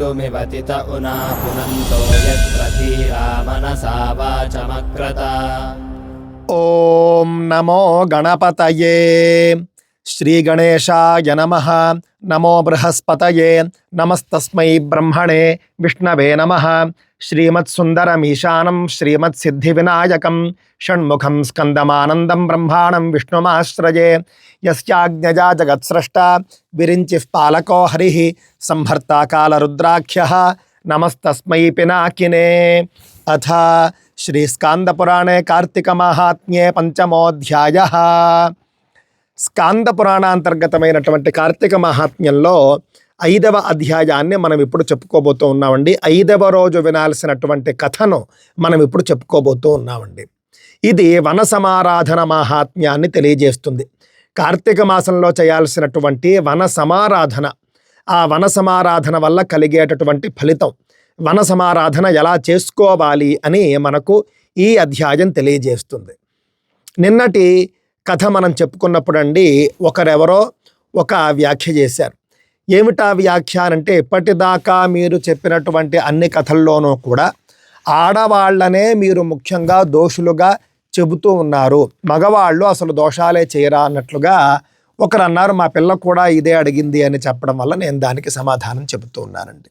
वक्तुमिवतित उना पुनन्तो यत्र धीरा मनसा वाचमक्रता। ॐ नमो गणपतये श्रीगणेशाय नमः, नमो बृहस्पतये, नमस्तस्मै ब्रह्मणे विष्णवे नमः। శ్రీమత్సుందరం ఈశానం శ్రీమత్సిద్ధి వినాయకం షణ్ముఖం స్కందమానందం బ్రహ్మాణం విష్ణుమాశ్రయే యస్యాజ్ఞజా జగత్స్రష్ట విరించి పాలకో హరి సంహర్తా కాలరుద్రాఖ్య నమస్తస్మై పినాకినే అథ శ్రీస్కాందపురాణే కార్తీకమాహాత్మ్యే పంచమోధ్యాయ స్కాంద పురాణాంతర్గతమైనటువంటి కార్తీక మహాత్మ్యంలో ఐదవ అధ్యాయాన్ని మనం ఇప్పుడు చెప్పుకోబోతూ ఉన్నామండి. ఐదవ రోజు వినాల్సినటువంటి కథను మనం ఇప్పుడు చెప్పుకోబోతూ ఉన్నామండి. ఇది వన సమారాధన మహాత్మ్యాన్ని తెలియజేస్తుంది. కార్తీక మాసంలో చేయాల్సినటువంటి వన సమారాధన. ఆ వన సమారాధన వల్ల కలిగేటటువంటి ఫలితం. వన సమారాధన ఎలా చేసుకోవాలి అని మనకు ఈ అధ్యాయం తెలియజేస్తుంది. నిన్నటి కథ మనం చెప్పుకున్నప్పుడు అండి ఒకరెవరో ఒక వ్యాఖ్య చేశారు. ఏమిటా వ్యాఖ్య అంటే ఇప్పటిదాకా మీరు చెప్పినటువంటి అన్ని కథల్లోనూ కూడా ఆడవాళ్ళనే మీరు ముఖ్యంగా దోషులుగా చెబుతూ ఉన్నారు. మగవాళ్ళు అసలు దోషాలే చేయరా? అన్నట్లుగా ఒకరు అన్నారు మా పిల్ల కూడా ఇదే అడిగింది అని చెప్పడం వల్ల నేను దానికి సమాధానం చెబుతూ ఉన్నానండి.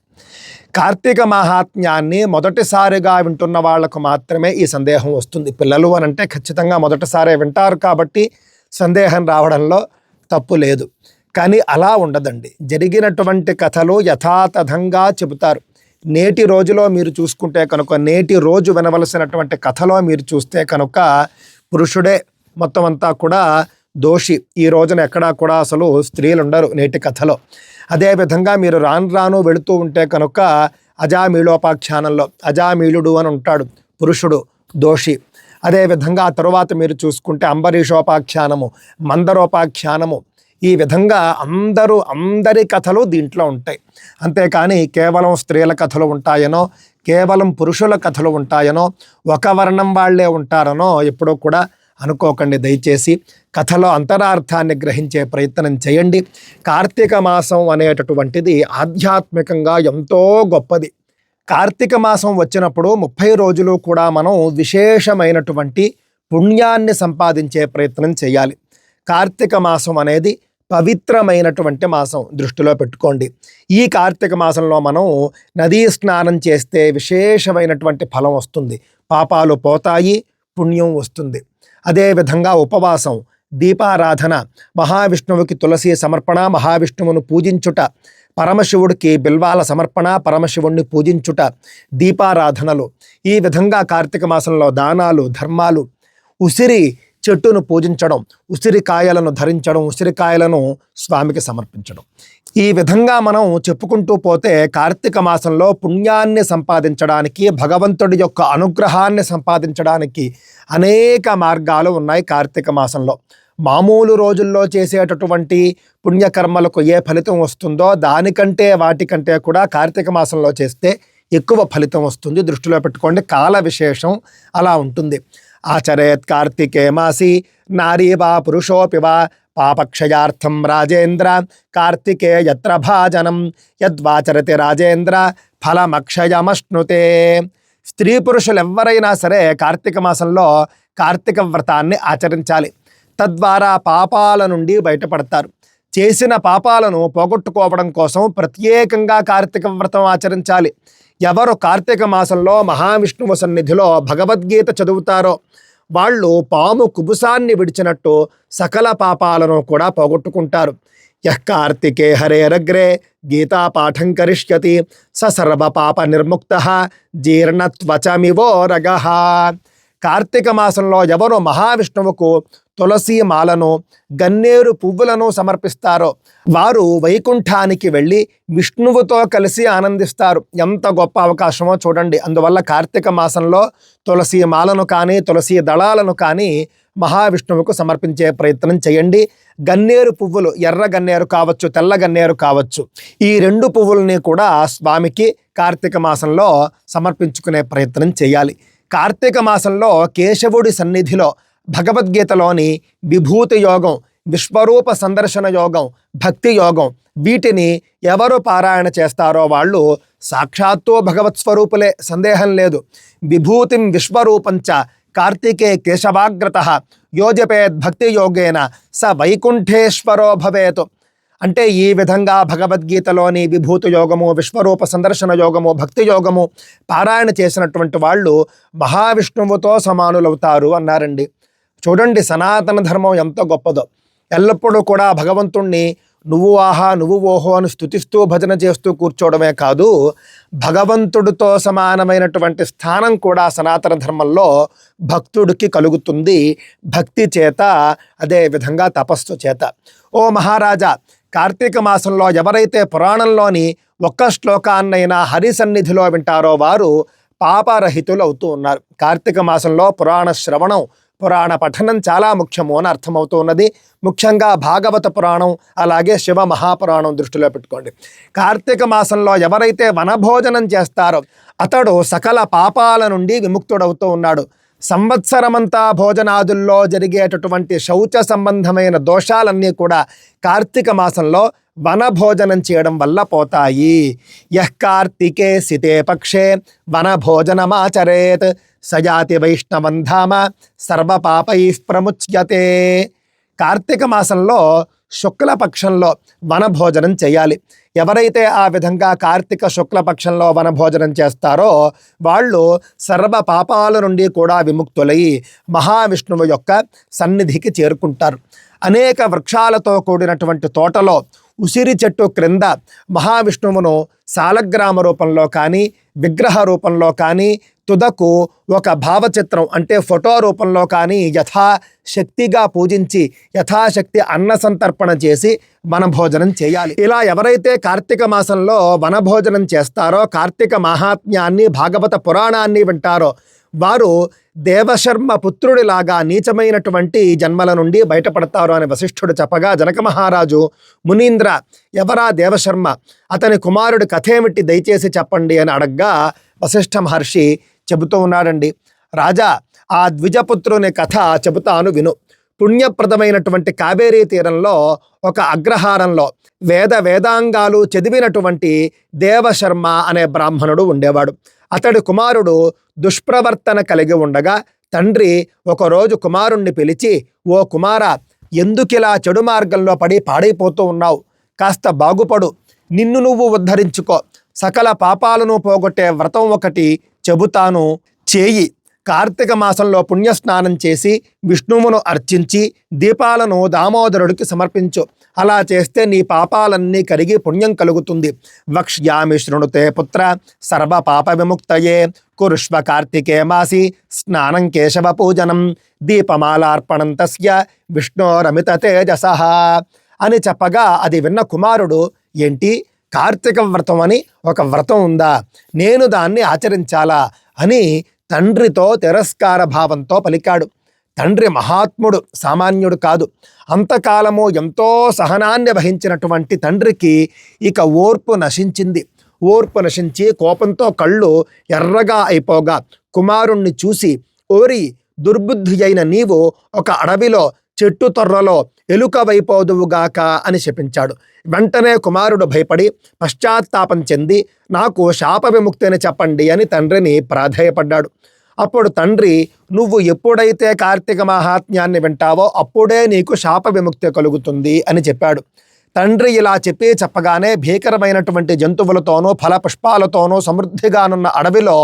కార్తీక మహాత్మ్యాన్ని మొదటిసారిగా వింటున్న వాళ్ళకు మాత్రమే ఈ సందేహం వస్తుంది. పిల్లలు అని అంటే ఖచ్చితంగా మొదటిసారే వింటారు కాబట్టి సందేహం రావడంలో తప్పు లేదు. కానీ అలా ఉండదండి. జరిగినటువంటి కథలు యథాతథంగా చెబుతారు. నేటి రోజులో మీరు చూసుకుంటే కనుక నేటి రోజు వినవలసినటువంటి కథలో మీరు చూస్తే కనుక పురుషుడే మొత్తం అంతా కూడా దోషి. ఈ రోజున ఎక్కడా కూడా అసలు స్త్రీలు ఉండరు నేటి కథలో. అదేవిధంగా మీరు రాను రాను వెళుతూ ఉంటే కనుక అజామీళోపాఖ్యానంలో అజామీళుడు అని ఉంటాడు పురుషుడు దోషి. అదేవిధంగా ఆ తరువాత మీరు చూసుకుంటే అంబరీషోపాఖ్యానము మందరోపాఖ్యానము ఈ విధంగా అందరూ అందరి కథలు దీంట్లో ఉంటాయి. అంతేకాని కేవలం స్త్రీల కథలు ఉంటాయనో కేవలం పురుషుల కథలు ఉంటాయనో ఒక వర్ణం వాళ్ళే ఉంటారనో ఎప్పుడూ కూడా అనుకోకండి. దయచేసి కథలో అంతరార్థాన్ని గ్రహించే ప్రయత్నం చేయండి. కార్తీక మాసం అనేటటువంటిది ఆధ్యాత్మికంగా ఎంతో గొప్పది. కార్తీక మాసం వచ్చినప్పుడు ముప్పై రోజులు కూడా మనం విశేషమైనటువంటి పుణ్యాన్ని సంపాదించే ప్రయత్నం చేయాలి. కార్తీక మాసం అనేది పవిత్రమైనటువంటి మాసం దృష్టిలో పెట్టుకోండి. ఈ కార్తీక మాసంలో మనం నదీ స్నానం చేస్తే విశేషమైనటువంటి ఫలం వస్తుంది. పాపాలు పోతాయి పుణ్యం వస్తుంది. అదేవిధంగా ఉపవాసం దీపారాధన మహావిష్ణువుకి తులసి సమర్పణ మహావిష్ణువును పూజించుట పరమశివుడికి బిల్వాల సమర్పణ పరమశివుణ్ణి పూజించుట దీపారాధనలు. ఈ విధంగా కార్తీక మాసంలో దానాలు ధర్మాలు ఉసిరి చెట్టును పూజించడం ఉసిరికాయలను ధరించడం ఉసిరికాయలను స్వామికి సమర్పించడం. ఈ విధంగా మనం చెప్పుకుంటూ పోతే కార్తీక మాసంలో పుణ్యాన్ని సంపాదించడానికి భగవంతుడి యొక్క అనుగ్రహాన్ని సంపాదించడానికి అనేక మార్గాలు ఉన్నాయి కార్తీక మాసంలో. మామూలు రోజుల్లో చేసేటటువంటి పుణ్యకర్మలకు ఏ ఫలితం వస్తుందో దానికంటే వాటికంటే కూడా కార్తీక మాసంలో చేస్తే ఎక్కువ ఫలితం వస్తుంది. దృష్టిలో పెట్టుకోండి కాల విశేషం అలా ఉంటుంది. ఆచరేత్ కార్తికే మాసి నారీ వా పురుషోపి వా పాపక్షయార్థం రాజేంద్ర కార్తికే యత్ర భాజనం యద్వాచరతి రాజేంద్ర ఫలమక్షయమశ్నుతే స్త్రీ పురుషులు ఎవరైనా సరే కార్తీక మాసంలో కార్తీక వ్రతాన్ని ఆచరించాలి. తద్వారా పాపాల నుండి బయటపడతారు. చేసిన పాపాలను పోగొట్టుకోవడం కోసం ప్రత్యేకంగా కార్తీక వ్రతం ఆచరించాలి. ఎవరు కార్తీక మాసంలో మహావిష్ణువు సన్నిధిలో భగవద్గీత చదువుతారో వాళ్ళు పాము కుబుసాన్ని విడిచినట్టు సకల పాపాలను కూడా పోగొట్టుకుంటారు. యః కార్తికే హరేరగ్రే గీతా పాఠం కరిష్యతి స సర్వ పాప నిర్ముక్త జీర్ణత్వచమివో రగ. కార్తీక మాసంలో ఎవరు మహావిష్ణువుకు తులసి మాలను గన్నేరు పువ్వులను సమర్పిస్తారో. వారు వైకుంఠానికి వెళ్ళి విష్ణువుతో కలిసి ఆనందిస్తారు. ఎంత గొప్ప అవకాశమో చూడండి. అందువల్ల కార్తీక మాసంలో తులసి మాలను కానీ తులసి దళాలను కానీ మహావిష్ణువుకు సమర్పించే ప్రయత్నం చేయండి. గన్నేరు పువ్వులు ఎర్ర గన్నేరు కావచ్చు తెల్ల గన్నేరు కావచ్చు ఈ రెండు పువ్వుల్ని కూడా స్వామికి కార్తీక మాసంలో సమర్పించుకునే ప్రయత్నం చేయాలి. కార్తీక మాసంలో కేశవుడి సన్నిధిలో భగవద్గీతలోని విభూతి యోగం విశ్వరూప సందర్శన యోగం భక్తి యోగం వీటిని ఎవరు పారాయణ చేస్తారో వాళ్ళు సాక్షాత్తు భగవత్ స్వరూపులే సందేహం లేదు. విభూతిం విశ్వరూపంచ కార్తికే కేశవాగ్రత యోజపేద్ భక్తి యోగేన స వైకుంఠేశ్వరో భవేతు. అంటే ఈ విధంగా భగవద్గీతలోని విభూతి యోగము విశ్వరూప సందర్శన యోగము భక్తి యోగము పారాయణ చేసినటువంటి వాళ్ళు మహావిష్ణువుతో సమానులవుతారు అన్నారండి. చూడండి సనాతన ధర్మం ఎంత గొప్పదో. ఎల్లప్పుడూ కూడా భగవంతుణ్ణి నువ్వు ఆహా నువ్వు ఓహో అని స్థుతిస్తూ భజన చేస్తూ కూర్చోవడమే కాదు భగవంతుడితో సమానమైనటువంటి స్థానం కూడా సనాతన ధర్మంలో భక్తుడికి కలుగుతుంది. భక్తి చేత అదే విధంగా తపస్సు చేత. ఓ మహారాజా కార్తీక మాసంలో ఎవరైతే పురాణంలోని ఒక్క శ్లోకాన్నైనా హరి సన్నిధిలో వింటారో వారు పాపరహితులు అవుతూ ఉన్నారు. కార్తీక మాసంలో పురాణ శ్రవణం పురాణ పఠనం చాలా ముఖ్యము అని అర్థమవుతూ ఉన్నది. ముఖ్యంగా భాగవత పురాణం అలాగే శివ మహాపురాణం దృష్టిలో పెట్టుకోండి. కార్తీక మాసంలో ఎవరైతే వనభోజనం చేస్తారో అతడు సకల పాపాల నుండి విముక్తుడవుతూ ఉన్నాడు. సంవత్సరమంతా భోజనాదుల్లో జరిగేటటువంటి శౌచ సంబంధమైన దోషాలన్నీ కూడా కార్తీక మాసంలో వనభోజనం చేయడం వల్ల పోతాయి. యహ్ కార్తికే సితే పక్షే వనభోజనమాచరేత్. సజాతి వైష్ణవం ధామ సర్వపాపై ప్రముచ్యతే. కార్తీక మాసంలో శుక్లపక్షంలో వనభోజనం చేయాలి. ఎవరైతే ఆ విధంగా కార్తీక శుక్లపక్షంలో వనభోజనం చేస్తారో వాళ్ళు సర్వ పాపాల నుండి కూడా విముక్తులై మహావిష్ణువు యొక్క సన్నిధికి చేరుకుంటారు. అనేక వృక్షాలతో కూడినటువంటి తోటలో ఉసిరి చెట్టు క్రింద మహావిష్ణువును సాలగ్రామ రూపంలో కానీ విగ్రహ రూపంలో కానీ తుదకు ఒక భావచిత్రం అంటే ఫోటో రూపంలో కానీ యథాశక్తిగా పూజించి యథాశక్తి అన్న సంతర్పణ చేసి వనభోజనం చేయాలి. ఇలా ఎవరైతే కార్తీక మాసంలో వనభోజనం చేస్తారో కార్తీక మహాత్మ్యాన్ని భాగవత పురాణాన్ని వింటారో వారు దేవశర్మ పుత్రుడిలాగా నీచమైనటువంటి జన్మల నుండి బయటపడతారు అని వశిష్ఠుడు చెప్పగా జనక మహారాజు మునీంద్ర ఎవరా దేవశర్మ? అతని కుమారుడు కథేమిటి దయచేసి చెప్పండి అని అడగ్గా వశిష్ఠ మహర్షి చెబుతూ ఉన్నాడండి. రాజా ఆ ద్విజపుత్రుని కథ చెబుతాను విను. పుణ్యప్రదమైనటువంటి కావేరీ తీరంలో ఒక అగ్రహారంలో వేద వేదాంగాలు చదివినటువంటి దేవశర్మ అనే బ్రాహ్మణుడు ఉండేవాడు. అతడి కుమారుడు దుష్ప్రవర్తన కలిగి ఉండగా తండ్రి ఒకరోజు కుమారుణ్ణి పిలిచి ఓ కుమార ఎందుకిలా చెడు మార్గంలో పడి పాడైపోతూ ఉన్నావు? కాస్త బాగుపడు. నిన్ను నువ్వు ఉద్ధరించుకో. సకల పాపాలను పోగొట్టే వ్రతం ఒకటి చెబుతాను. చేయి. కార్తీక మాసంలో పుణ్యస్నానం చేసి విష్ణువును అర్చించి దీపాలను దామోదరుడికి సమర్పించు. అలా చేస్తే నీ పాపాలన్నీ కరిగి పుణ్యం కలుగుతుంది. వక్ష్యామి శృణుతే పుత్ర సర్వ పాప విముక్తయే. కురుష్వ కార్తికే మాసి స్నానం కేశవ పూజనం. దీపమాలార్పణం తస్య విష్ణోరమిత తేజస. అని చెప్పగా అది విన్న కుమారుడు ఏంటి? కార్తీక వ్రతం అని ఒక వ్రతం ఉందా? నేను దాన్ని ఆచరించాలా? అని తండ్రితో తిరస్కార భావంతో పలికాడు. తండ్రి మహాత్ముడు సామాన్యుడు కాదు. అంతకాలము ఎంతో సహనాన్ని వహించినటువంటి తండ్రికి ఇక ఓర్పు నశించింది. ఓర్పు నశించి కోపంతో కళ్ళు ఎర్రగా అయిపోగా కుమారుణ్ణి చూసి ఓరి దుర్బుద్ధి అయిన నీవు ఒక అడవిలో చెట్టు తొర్రలో ఎలుక వైపోదువుగాక అని శపించాడు. వెంటనే కుమారుడు భయపడి పశ్చాత్తాపం చెంది నాకు శాప విముక్తిని చెప్పండి అని తండ్రిని ప్రాధేయపడ్డాడు. అప్పుడు తండ్రి నువ్వు ఎప్పుడైతే కార్తీక మహాత్మ్యాన్ని వింటావో అప్పుడే నీకు శాప విముక్తి కలుగుతుంది అని చెప్పాడు. తండ్రి ఇలా చెప్పి చెప్పగానే భీకరమైనటువంటి జంతువులతోనూ ఫలపుష్పాలతోనూ సమృద్ధిగానున్న అడవిలో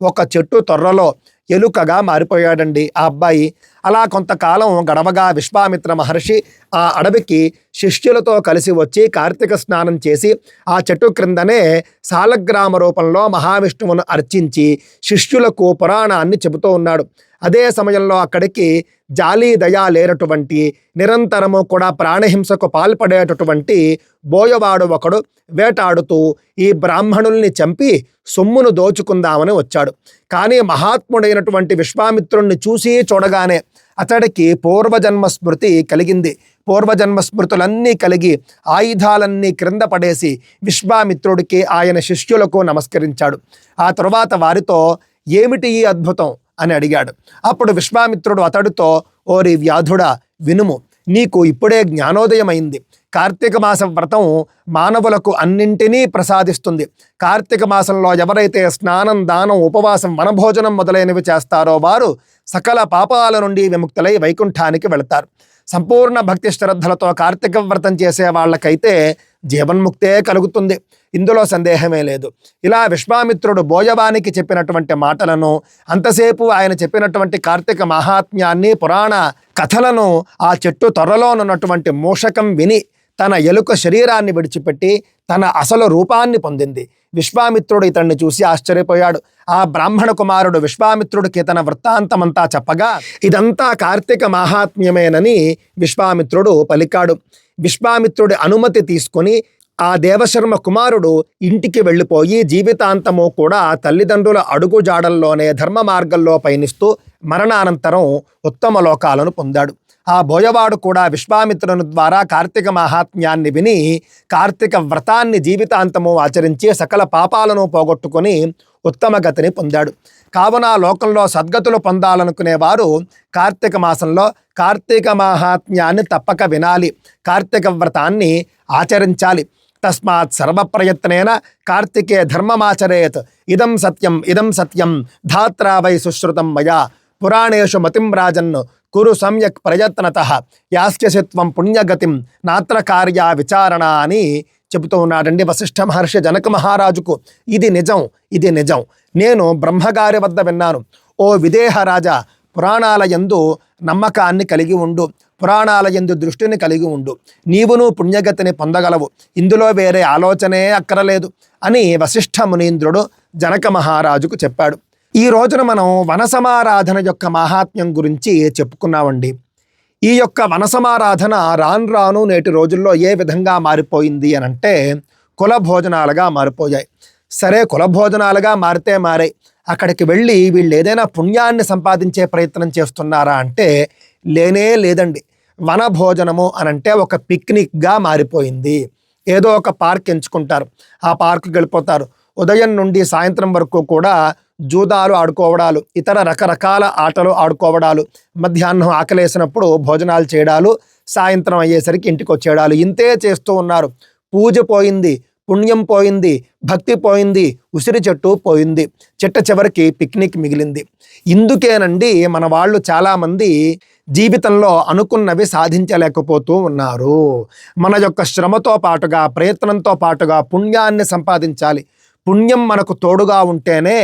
ఒక చెట్టు తొర్రలో ఎలుకగా మారిపోయాడండి ఆ అబ్బాయి. అలా కొంతకాలం గడవగా విశ్వామిత్ర మహర్షి ఆ అడవికి శిష్యులతో కలిసి వచ్చి కార్తీక స్నానం చేసి ఆ చెట్టు క్రిందనే సాలగ్రామ రూపంలో మహావిష్ణువును అర్చించి శిష్యులకు పురాణాన్ని చెబుతూ ఉన్నాడు. అదే సమయంలో అక్కడికి జాలి దయా లేనటువంటి నిరంతరము కూడా ప్రాణహింసకు పాల్పడేటటువంటి బోయవాడు ఒకడు వేటాడుతూ ఈ బ్రాహ్మణుల్ని చంపి సొమ్మును దోచుకుందామని వచ్చాడు. కానీ మహాత్ముడైనటువంటి విశ్వామిత్రుణ్ణి చూసి చూడగానే అతడికి పూర్వజన్మ స్మృతి కలిగింది. పూర్వజన్మ స్మృతులన్నీ కలిగి ఆయుధాలన్నీ క్రింద పడేసి విశ్వామిత్రుడికి ఆయన శిష్యులకు నమస్కరించాడు. ఆ తరువాత వారితో ఏమిటి ఈ అద్భుతం? అని అడిగాడు. అప్పుడు విశ్వామిత్రుడు అతడితో ఓరి వ్యాధుడా వినుము. నీకు ఇప్పుడే జ్ఞానోదయం అయింది కార్తీక మాస వ్రతం మానవులకు అన్నింటినీ ప్రసాదిస్తుంది. కార్తీక మాసంలో ఎవరైతే స్నానం దానం ఉపవాసం వనభోజనం మొదలైనవి చేస్తారో వారు సకల పాపాల నుండి విముక్తులై వైకుంఠానికి వెళతారు. సంపూర్ణ భక్తి శ్రద్ధలతో కార్తీక వ్రతం చేసే వాళ్ళకైతే జీవన్ముక్తే కలుగుతుంది. ఇందులో సందేహమే లేదు. ఇలా విశ్వామిత్రుడు బోయవానికి చెప్పినటువంటి మాటలను అంతసేపు ఆయన చెప్పినటువంటి కార్తీక మహాత్మ్యాన్ని పురాణ కథలను ఆ చెట్టు త్వరలోనున్నటువంటి మూషకం విని తన ఎలుక శరీరాన్ని విడిచిపెట్టి తన అసలు రూపాన్ని పొందింది. విశ్వామిత్రుడు ఇతన్ని చూసి ఆశ్చర్యపోయాడు. ఆ బ్రాహ్మణ కుమారుడు విశ్వామిత్రుడికి తన వృత్తాంతమంతా చెప్పగా ఇదంతా కార్తీక మాహాత్మ్యమేనని విశ్వామిత్రుడు పలికాడు. విశ్వామిత్రుడి అనుమతి తీసుకొని ఆ దేవశర్మ కుమారుడు ఇంటికి వెళ్ళిపోయి జీవితాంతము కూడా తల్లిదండ్రుల అడుగుజాడల్లోనే ధర్మ మార్గంలో పయనిస్తూ మరణానంతరం ఉత్తమ లోకాలను పొందాడు. ఆ బోయవాడు కూడా విశ్వామిత్రుని ద్వారా కార్తీక మహాత్మ్యాన్ని విని కార్తీక వ్రతాన్ని జీవితాంతము ఆచరించి సకల పాపాలను పోగొట్టుకొని ఉత్తమ గతిని పొందాడు. కావున లోకంలో సద్గతులు పొందాలనుకునేవారు కార్తీక మాసంలో కార్తీక మహాత్మ్యాన్ని తప్పక వినాలి. కార్తీక వ్రతాన్ని ఆచరించాలి. తస్మాత్ సర్వప్రయత్నేన కార్తికే ధర్మమాచరేత్. ఇదం సత్యం ఇదం సత్యం. ధాత్రా వై సుశ్రుతం మయా. పురాణేషు మతిం రాజన్. కురు సమ్యక్ ప్రయత్నత. యాస్యసిత్వం పుణ్యగతిం. నాత్రకార్యా విచారణ అని చెబుతూ ఉన్నాడండి వశిష్ఠ మహర్షి జనక మహారాజుకు ఇది నిజం ఇది నిజం. నేను బ్రహ్మగారి వద్ద విన్నాను. ఓ విదేహ రాజా పురాణాల ఎందు నమ్మకాన్ని కలిగి ఉండు. పురాణాల ఎందు దృష్టిని కలిగి ఉండు. నీవును పుణ్యగతిని పొందగలవు. ఇందులో వేరే ఆలోచనే అక్కరలేదు అని వశిష్ఠ మునీంద్రుడు జనక మహారాజుకు చెప్పాడు. ఈ రోజున మనం వనసమారాధన యొక్క మహాత్మ్యం గురించి చెప్పుకున్నామండి. ఈ యొక్క వనసమారాధన రాను రాను నేటి రోజుల్లో ఏ విధంగా మారిపోయింది అని అంటే కుల భోజనాలుగా మారిపోయాయి. సరే కుల భోజనాలుగా మారితే మారాయి అక్కడికి వెళ్ళి వీళ్ళు ఏదైనా పుణ్యాన్ని సంపాదించే ప్రయత్నం చేస్తున్నారా అంటే లేనే లేదండి. వన భోజనము అని అంటే ఒక పిక్నిక్గా మారిపోయింది. ఏదో ఒక పార్క్ ఎంచుకుంటారు. ఆ పార్కుకి వెళ్ళిపోతారు. ఉదయం నుండి సాయంత్రం వరకు కూడా జూదాలు ఆడుకోవడాలు ఇతర రకరకాల ఆటలు ఆడుకోవడాలు మధ్యాహ్నం ఆకలేసినప్పుడు భోజనాలు చేయడాలు సాయంత్రం అయ్యేసరికి ఇంటికి వచ్చేయడాలు. ఇంతే చేస్తూ ఉన్నారు. పూజ పోయింది పుణ్యం పోయింది భక్తి పోయింది ఉసిరి చెట్టు పోయింది చెట్ట చివరికి పిక్నిక్ మిగిలింది. ఇందుకేనండి మన వాళ్ళు చాలామంది జీవితంలో అనుకున్నవి సాధించలేకపోతూ ఉన్నారు. మన యొక్క శ్రమతో పాటుగా ప్రయత్నంతో పాటుగా పుణ్యాన్ని సంపాదించాలి. పుణ్యం మనకు తోడుగా ఉంటేనే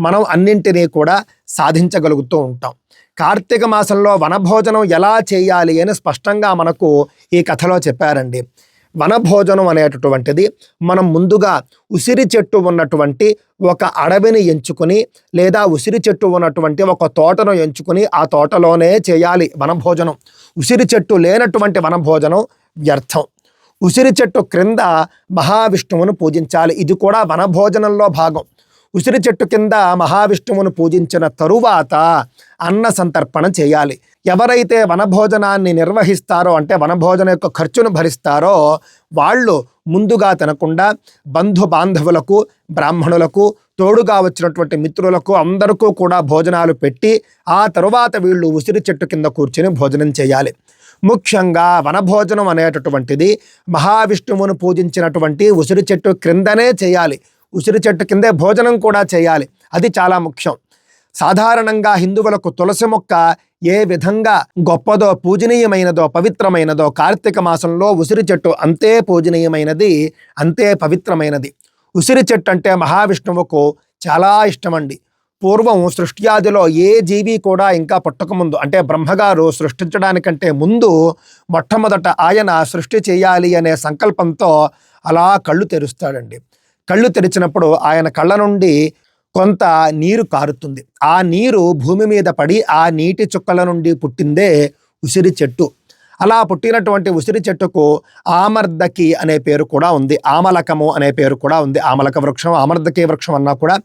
మనం అన్నింటినీ కూడా సాధించగలుగుతూ ఉంటాం. కార్తీక మాసంలో వనభోజనం ఎలా చేయాలి అని స్పష్టంగా మనకు ఈ కథలో చెప్పారండి. వనభోజనం అనేటటువంటిది మనం ముందుగా ఉసిరి చెట్టు ఉన్నటువంటి ఒక అడవిని ఎంచుకుని లేదా ఉసిరి చెట్టు ఉన్నటువంటి ఒక తోటను ఎంచుకుని ఆ తోటలోనే చేయాలి వనభోజనం. ఉసిరి చెట్టు లేనటువంటి వనభోజనం వ్యర్థం. ఉసిరి చెట్టు క్రింద మహావిష్ణువును పూజించాలి. ఇది కూడా వనభోజనంలో భాగం. ఉసిరి చెట్టు కింద మహావిష్ణువును పూజించిన తరువాత అన్న సంతర్పణ చేయాలి. ఎవరైతే వనభోజనాన్ని నిర్వహిస్తారో అంటే వనభోజన యొక్క ఖర్చును భరిస్తారో వాళ్ళు ముందుగా తినకుండా బంధు బాంధవులకు బ్రాహ్మణులకు తోడుగా వచ్చినటువంటి మిత్రులకు అందరికీ కూడా భోజనాలు పెట్టి ఆ తరువాత వీళ్ళు ఉసిరి చెట్టు కింద కూర్చుని భోజనం చేయాలి. ముఖ్యంగా వనభోజనం అనేటటువంటిది మహావిష్ణువును పూజించినటువంటి ఉసిరి చెట్టు క్రిందనే చేయాలి. ఉసిరి చెట్టు కిందే భోజనం కూడా చేయాలి. అది చాలా ముఖ్యం. సాధారణంగా హిందువులకు తులసి మొక్క ఏ విధంగా గొప్పదో పూజనీయమైనదో పవిత్రమైనదో కార్తీక మాసంలో ఉసిరి చెట్టు అంతే పూజనీయమైనది అంతే పవిత్రమైనది. ఉసిరి చెట్టు అంటే మహావిష్ణువుకు చాలా ఇష్టమండి. పూర్వం సృష్ట్యాదిలో ఏ జీవి కూడా ఇంకా పుట్టకముందు అంటే బ్రహ్మగారు సృష్టించడానికంటే ముందు మొట్టమొదట ఆయన సృష్టి చేయాలి అనే సంకల్పంతో అలా కళ్ళు తెరుస్తాడండి. కళ్ళు తెరిచినప్పుడు ఆయన కళ్ళ నుండి కొంత నీరు కారుతుంది. ఆ నీరు భూమి మీద పడి ఆ నీటి చుక్కల నుండి పుట్టిందే ఉసిరి చెట్టు. అలా పుట్టినటువంటి ఉసిరి చెట్టుకు ఆమర్దకి అనే పేరు కూడా ఉంది. ఆమలకము అనే పేరు కూడా ఉంది. ఆమలక వృక్షం ఆమర్దకి వృక్షం అన్నా కూడా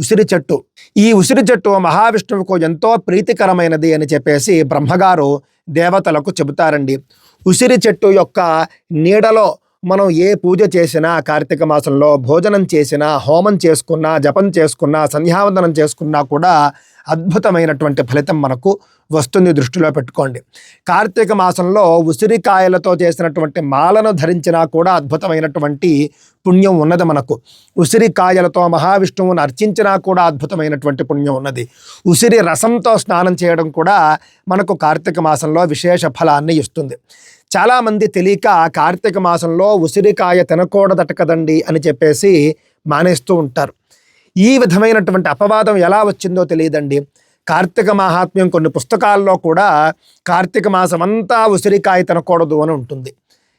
ఉసిరి చెట్టు. ఈ ఉసిరి చెట్టు మహావిష్ణువుకు ఎంతో ప్రీతికరమైనది అని చెప్పేసి బ్రహ్మగారు దేవతలకు చెబుతారండి. ఉసిరి చెట్టు యొక్క నీడలో మనం ఏ పూజ చేసినా కార్తీక మాసంలో భోజనం చేసినా హోమం చేసుకున్నా జపం చేసుకున్నా సంధ్యావందనం చేసుకున్నా కూడా అద్భుతమైనటువంటి ఫలితం మనకు వస్తుంది దృష్టిలో పెట్టుకోండి. కార్తీక మాసంలో ఉసిరికాయలతో చేసినటువంటి మాలను ధరించినా కూడా అద్భుతమైనటువంటి పుణ్యం ఉన్నది మనకు. ఉసిరికాయలతో మహావిష్ణువును అర్చించినా కూడా అద్భుతమైనటువంటి పుణ్యం ఉన్నది. ఉసిరి రసంతో స్నానం చేయడం కూడా మనకు కార్తీక మాసంలో విశేష ఫలాన్ని ఇస్తుంది. చాలామంది తెలియక కార్తీక మాసంలో ఉసిరికాయ తినకూడదట కదండి అని చెప్పేసి మానేస్తూ ఉంటారు. ఈ విధమైనటువంటి అపవాదం ఎలా వచ్చిందో తెలియదండి. కార్తీక మహాత్మ్యం కొన్ని పుస్తకాల్లో కూడా కార్తీక మాసం అంతా ఉసిరికాయ తినకూడదు అని ఉంటుంది.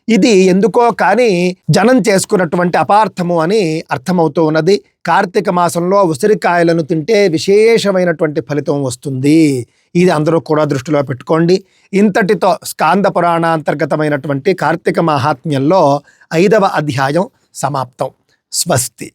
ఇది ఎందుకో కానీ జనం చేసుకున్నటువంటి అపార్థము అని అర్థమవుతూ ఉన్నది. కార్తీక మాసంలో ఉసిరికాయలను తింటే విశేషమైనటువంటి ఫలితం వస్తుంది. ఇది అందరూ కూడా దృష్టిలో పెట్టుకోండి. ఇంతటితో స్కాంద పురాణాంతర్గతమైనటువంటి కార్తీక మహాత్మ్యంలో ఐదవ అధ్యాయం సమాప్తం. స్వస్తి.